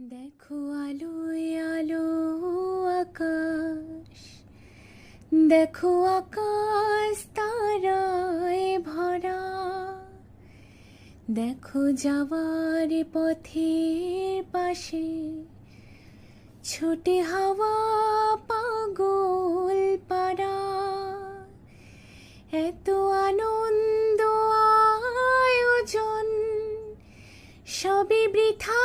দেখো আলোয় আলো আকাশ। দেখো আকাশ তারায় ভরা। দেখো যাওয়ার পথের পাশে ছোটে হাওয়া পাগল পাড়া। এত আনন্দ আয়োজন, সবই বৃথা